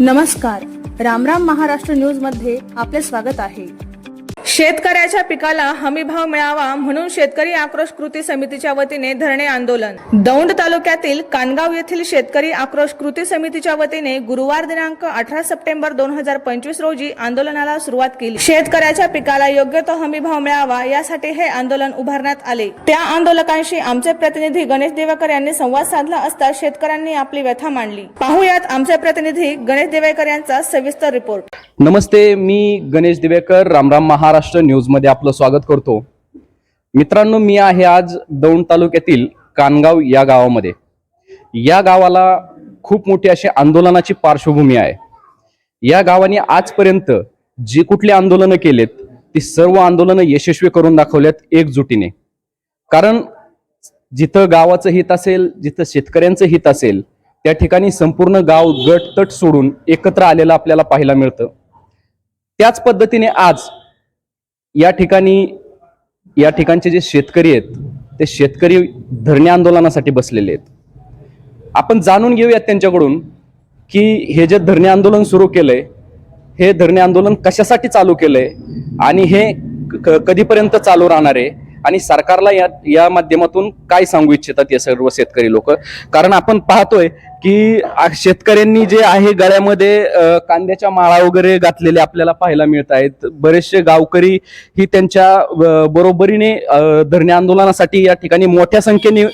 नमस्कार. रामराम महाराष्ट्र न्यूजमध्ये आपले स्वागत आहे. शेतकऱ्याच्या पिकाला हमी भाव मिळावा म्हणून शेतकरी आक्रोश कृती समितीच्या वतीने धरणे आंदोलन. दौंड तालुक्यातील कानगाव येथील शेतकरी आक्रोश कृती समितीच्या वतीने गुरुवार दिनांक अठरा सप्टेंबर दोन हजार पंचवीस रोजी आंदोलनाला सुरुवात केली. शेतकऱ्याच्या पिकाला योग्य तो हमी भाव मिळावा यासाठी हे आंदोलन उभारण्यात आले. त्या आंदोलकांशी आमचे प्रतिनिधी गणेश देवेकर यांनी संवाद साधला असता शेतकऱ्यांनी आपली व्यथा मांडली. पाहुयात आमचे प्रतिनिधी गणेश देवेकर यांचा सविस्तर रिपोर्ट. नमस्ते मी गणेश देवेकर रामराम महाराष्ट्र न्यूजमध्ये आपलं स्वागत करतो. मित्रांनो मी आहे आज दौंड तालुक्यातील कानगाव या गावामध्ये. या गावाला खूप मोठी अशी आंदोलनाची पार्श्वभूमी आहे. या गावाने आजपर्यंत जी कुठली आंदोलनं केलेत ती सर्व आंदोलनं यशस्वी करून दाखवल्यात एकजुटीने. कारण जिथं गावाचं हित असेल जिथं शेतकऱ्यांचं हित असेल त्या ठिकाणी संपूर्ण गाव गट तट सोडून एकत्र आलेलं आपल्याला पाहायला मिळतं. त्याच पद्धतीने आज या ठिकाणी या ठिकाणचे जे शेतकरी आहेत ते शेतकरी धरणे आंदोलनासाठी बसलेले आहेत. आपण जाणून घेऊयात त्यांच्याकडून की हे जे धरणे आंदोलन सुरू केलंय हे धरणे आंदोलन कशासाठी चालू केलंय आणि हे क- कधीपर्यंत चालू राहणार आहे आणि सरकारला या या माध्यमातून काय सांगू इच्छितात या सर्व शेतकरी लोक? कारण आपण पाहतोय की शेतकऱ्यांनी जे आहे गळ्यामध्ये कांद्याच्या माळा वगैरे घातलेले आपल्याला पाहायला मिळत आहेत. बरेचसे गावकरी ही त्यांच्या बरोबरीने धरणे आंदोलनासाठी या ठिकाणी मोठ्या संख्येने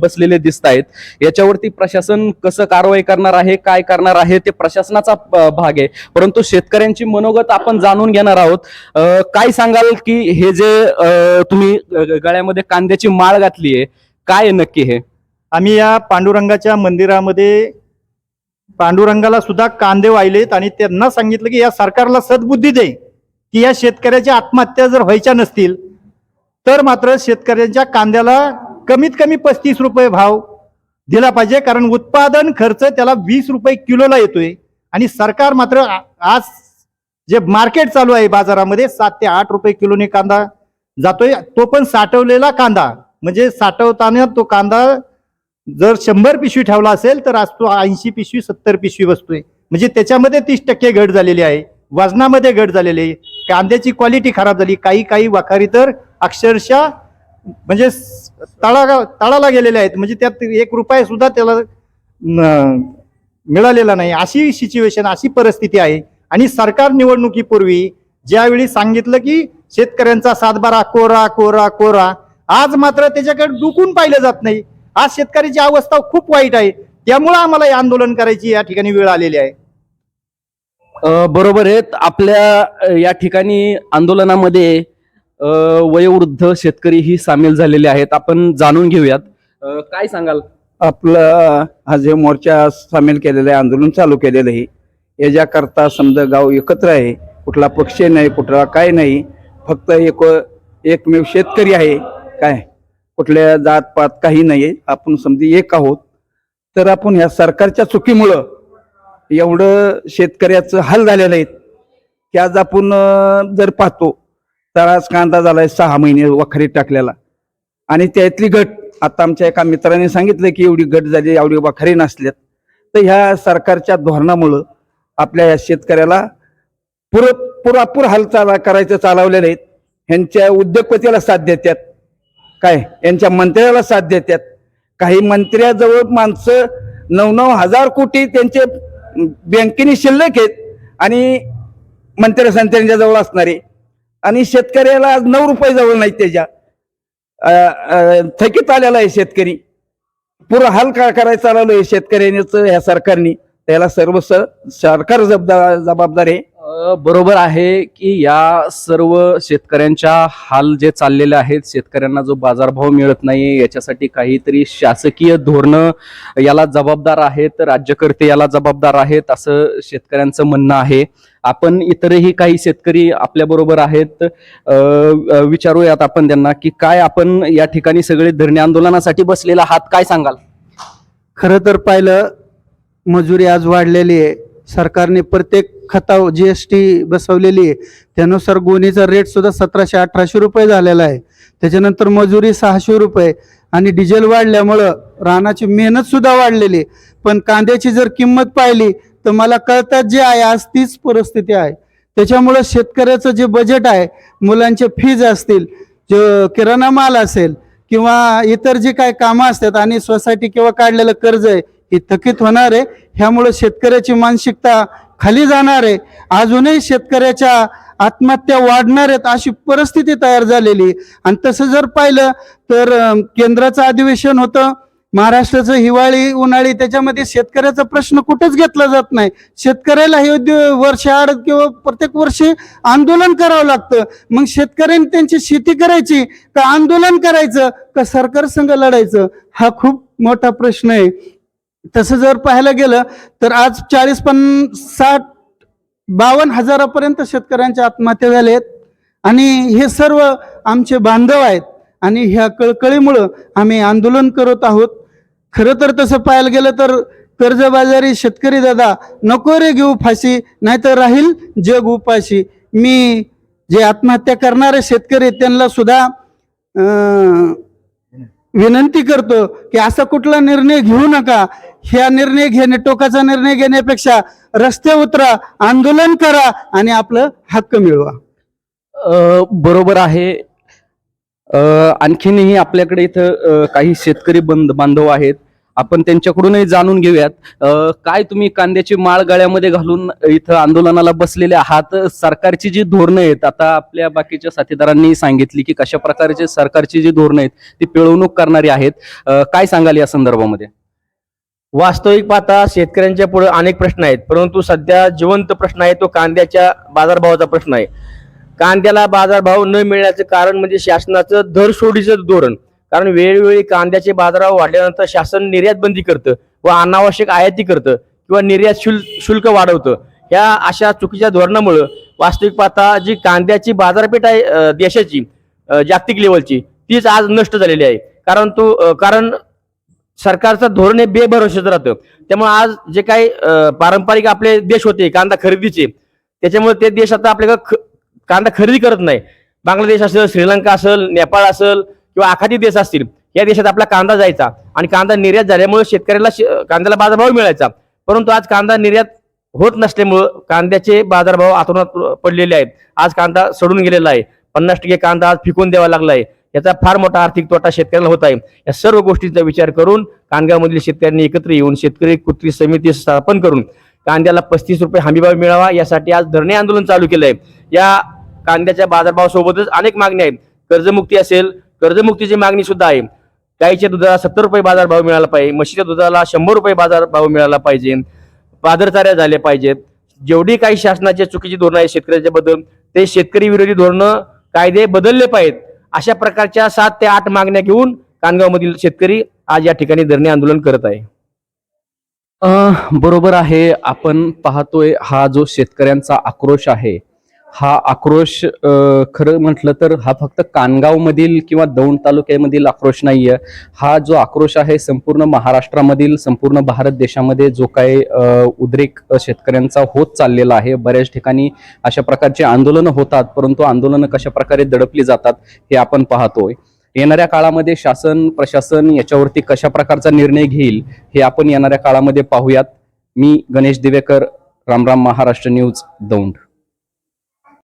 बसलेले दिसत आहेत. याच्यावरती प्रशासन कसं कारवाई करणार आहे काय करणार आहे ते प्रशासनाचा भाग आहे. परंतु शेतकऱ्यांची मनोगत आपण जाणून घेणार आहोत. काय सांगाल की हे जे तुम्ही गळ्यामध्ये कांद्याची माळ घातली आहे काय नक्की हे? आम्ही या पांडुरंगाच्या मंदिरामध्ये पांडुरंगाला सुद्धा कांदे वाहिलेत आणि त्यांना सांगितलं की या सरकारला सद्बुद्धी दे की या शेतकऱ्याच्या आत्महत्या जर व्हायच्या नसतील तर मात्र शेतकऱ्यांच्या कांद्याला कमीत कमी पस्तीस रुपये भाव दिला पाहिजे कारण उत्पादन खर्च त्याला वीस रुपये किलोला येतोय. आणि सरकार मात्र आज जे मार्केट चालू आहे बाजारामध्ये सात ते आठ रुपये किलोने कांदा जातोय. तो पण साठवलेला कांदा म्हणजे साठवताना तो कांदा जर शंभर पिशवी ठेवला असेल तर आज तो ऐंशी पिशवी सत्तर पिशवी बसतोय. म्हणजे त्याच्यामध्ये तीस टक्के घट झालेली आहे. वजनामध्ये घट झालेली आहे. कांद्याची क्वालिटी खराब झाली. काही काही वाखारी तर अक्षरशः म्हणजे तळा तळाला गेलेले आहेत. म्हणजे त्यात एक रुपया सुद्धा त्याला मिळालेला नाही. अशी सिच्युएशन अशी परिस्थिती आहे. आणि सरकार निवडणुकीपूर्वी ज्यावेळी सांगितलं की शेतकऱ्यांचा सातबारा कोरा कोरा कोरा आज मात्र त्याच्याकडे डुकून पाहिलं जात नाही. आज शेतकऱ्याची अवस्था खूप वाईट आहे. त्यामुळे आम्हाला हे आंदोलन करायची या ठिकाणी वेळ आलेली आहे. अ, बरोबर आहेत आपल्या अ, या ठिकाणी आंदोलनामध्ये अ, वयोवृद्ध शेतकरी ही सामील झालेले आहेत. आपण जाणून घेऊयात. अ, काय सांगाल? आपलं हा जे मोर्चा सामील केलेलं आहे आंदोलन चालू केलेलं आहे. याच्याकरता समजा गाव एकत्र आहे. कुठला पक्ष नाही कुठला काय नाही. फक्त एक एकमेव शेतकरी आहे. काय? कुठल्या जात पात काही नाही आपण समजी एक आहोत. तर आपण ह्या सरकारच्या चुकीमुळं एवढं शेतकऱ्याचं हाल झालेलं आहेत की आज आपण जर पाहतो तर आज कांदा झालाय सहा महिने वखरी टाकलेला. आणि त्यातली गट आता आमच्या एका मित्राने सांगितलं की एवढी गट झाली एवढी वखारी नसल्यात. तर ह्या सरकारच्या धोरणामुळं आपल्या या शेतकऱ्याला पुर पुरापूर हालचाल करायचं चालवलेले आहेत ह्यांच्या उद्योगपतीला साथ देतात काय? यांच्या मंत्र्याला साथ देतात काही मंत्र्याजवळ माणसं नऊ नऊ हजार कोटी त्यांचे बँकेने शिल्लक आहेत आणि मंत्र्या संत्र्यांच्या जवळ असणारे. आणि शेतकऱ्याला आज नऊ रुपये जवळ नाहीत त्याच्या. थकीत आलेला आहे शेतकरी. पुरं हाल का करायचा आलेलो आहे शेतकऱ्यानेच ह्या सरकारने. त्याला सर्व स- सरकार जबाबदार जबाबदार आहे. बरोबर आहे की या सर्व शेतकऱ्यांच्या हाल जे चाललेले आहेत शेतकऱ्यांना जो बाजारभाव मिळत नाही याच्यासाठी काहीतरी शासकीय धोरणं याला जबाबदार आहेत राज्यकर्ते याला जबाबदार आहेत असं शेतकऱ्यांचं म्हणणं आहे. आपण इतरही काही शेतकरी आपल्याबरोबर आहेत. विचारूयात आपण त्यांना की काय आपण या ठिकाणी सगळे धरणे आंदोलनासाठी बसलेला हात काय सांगाल? खरं तर पाहिलं मजुरी आज वाढलेली आहे. सरकारने प्रत्येक खता जी एस टी बसवलेली आहे. त्यानुसार गोणीचा रेट सुद्धा सतराशे अठराशे रुपये झालेला आहे. त्याच्यानंतर मजुरी सहाशे रुपये आणि डिझेल वाढल्यामुळं रानाची मेहनत सुद्धा वाढलेली आहे. पण कांद्याची जर किंमत पाहिली तर मला कळतात जे आहे आज तीच परिस्थिती आहे. त्याच्यामुळं शेतकऱ्याचं जे बजेट आहे मुलांचे फीज असतील जो किराणा माल असेल किंवा इतर जे काही कामं असतात आणि सोसायटी किंवा काढलेलं कर्ज आहे हे थकीत होणार आहे. ह्यामुळे शेतकऱ्याची मानसिकता खाली जाणार आहे. अजूनही शेतकऱ्याच्या आत्महत्या वाढणार आहेत अशी परिस्थिती तयार झालेली आहे. आणि तसं जर पाहिलं तर केंद्राचं अधिवेशन होतं. महाराष्ट्राचं हिवाळी उन्हाळी त्याच्यामध्ये शेतकऱ्याचा प्रश्न कुठेच घेतला जात नाही. शेतकऱ्याला हे वर्ष आड किंवा प्रत्येक वर्षी आंदोलन करावं लागतं. मग शेतकऱ्यांनी त्यांची शेती करायची का आंदोलन करायचं का सरकार संघ लढायचं? हा खूप मोठा प्रश्न आहे. तसं जर पाहायला गेलं तर आज चाळीस पन्नासाठ साठ बावन्न हजारापर्यंत शेतकऱ्यांच्या आत्महत्या झाल्या आहेत. आणि हे सर्व आमचे बांधव आहेत. आणि ह्या कळकळीमुळं आम्ही आंदोलन करत आहोत. खरं तर तसं पाहायला गेलं तर कर्जबाजारी शेतकरी दादा नको रे घेऊ फाशी नाहीतर राहील जग उपाशी. मी जे आत्महत्या करणारे शेतकरी त्यांना सुद्धा अं, विनंती करतो की असा कुठला निर्णय घेऊ नका. ह्या निर्णय घेणे टोकाचा निर्णय घेण्यापेक्षा रस्ते उतरा आंदोलन करा आणि आपलं हक्क मिळवा. बरोबर आहे. आणखीनही आपल्याकडे इथं काही शेतकरी बंद बांधव आहेत. आपण त्यांच्याकडूनही जाणून घेऊयात. काय तुम्ही कांद्याची माळ गळ्यामध्ये घालून इथं आंदोलनाला बसलेले आहात? सरकारची जी धोरणं आहेत आता आपल्या बाकीच्या साथीदारांनी सांगितली की कशा प्रकारचे सरकारची जी धोरणं आहेत ती पिळवणूक करणारी आहेत. काय सांगाल या संदर्भामध्ये? वास्तविक पाहता शेतकऱ्यांच्या पुढे अनेक प्रश्न आहेत परंतु सध्या जिवंत प्रश्न आहे तो कांद्याच्या बाजारभावाचा प्रश्न आहे. कांद्याला बाजारभाव न मिळण्याचं कारण म्हणजे शासनाचं दर सोडीचं धोरण. कारण वेळोवेळी कांद्याचे बाजारभाव वाढल्यानंतर शासन निर्यात बंदी करतं व अनावश्यक आयाती करतं किंवा निर्यात शुल्क शुल्क वाढवतं. ह्या अशा चुकीच्या धोरणामुळं वास्तविक पाहता जी कांद्याची बाजारपेठ आहे देशाची जागतिक लेवलची तीच आज नष्ट झालेली आहे. कारण तो कारण सरकारचं धोरण हे बेभरोशाचं राहतं. त्यामुळे आज जे काही पारंपरिक आपले देश होते कांदा खरेदीचे त्याच्यामुळे ते देश आता आपल्याकडं ख- कांदा खरेदी करत नाही. बांगलादेश असेल श्रीलंका असेल नेपाळ असेल किंवा आखाती देश असतील या देशात आपला कांदा जायचा आणि कांदा निर्यात झाल्यामुळे शेतकऱ्याला कांद्याला बाजारभाव मिळायचा. परंतु आज कांदा निर्यात होत नसल्यामुळं कांद्याचे बाजारभाव आतोनात पडलेले आहेत. आज कांदा सडून गेलेला आहे. पन्नास टक्के कांदा आज फिकून द्यावा लागला आहे याचा फार मोठा आर्थिक तोटा शेतकऱ्याला होत आहे. या सर्व गोष्टींचा विचार करून कांद्यामधील शेतकऱ्यांनी एकत्र येऊन शेतकरी कृती समिती स्थापन करून कांद्याला पस्तीस रुपये हमीभाव मिळावा यासाठी आज धरणे आंदोलन चालू केलं आहे या कांद्याच्या बाजारभावासोबतच अनेक मागण्या आहेत. कर्जमुक्ती असेल कर्जमुक्तीची मागणी सुद्धा आहे. गाईच्या दुधाला सत्तर रुपये बाजारभाव मिळाला पाहिजे. म्हशीच्या दुधाला शंभर रुपये बाजारभाव मिळाला पाहिजे. पादरचाऱ्या झाल्या पाहिजेत. जेवढी काही शासनाची चुकीची धोरणं आहेत शेतकऱ्याच्या बद्दल ते शेतकरी विरोधी धोरणं कायदे बदलले पाहिजेत. अशा प्रकारच्या सात ते आठ मागण्या घेऊन कानगावमधील शेतकरी आज या ठिकाणी धरणे आंदोलन करत आहे. बरोबर आहे. आपण पाहतोय हा जो शेतकऱ्यांचा आक्रोश आहे हा आक्रोश खरं म्हटलं तर हा फक्त कानगावमधील किंवा दौंड तालुक्यामधील आक्रोश नाही आहे हा जो आक्रोश आहे संपूर्ण महाराष्ट्रामधील संपूर्ण भारत देशामध्ये जो काही उद्रेक शेतकऱ्यांचा होत चाललेला आहे. बऱ्याच ठिकाणी अशा प्रकारचे आंदोलनं होतात परंतु आंदोलनं कशा प्रकारे दडपली जातात हे आपण पाहतोय. येणाऱ्या काळामध्ये शासन प्रशासन याच्यावरती कशा प्रकारचा निर्णय घेईल हे आपण येणाऱ्या काळामध्ये पाहूयात. मी गणेश दिवेकर रामराम महाराष्ट्र न्यूज दौंड.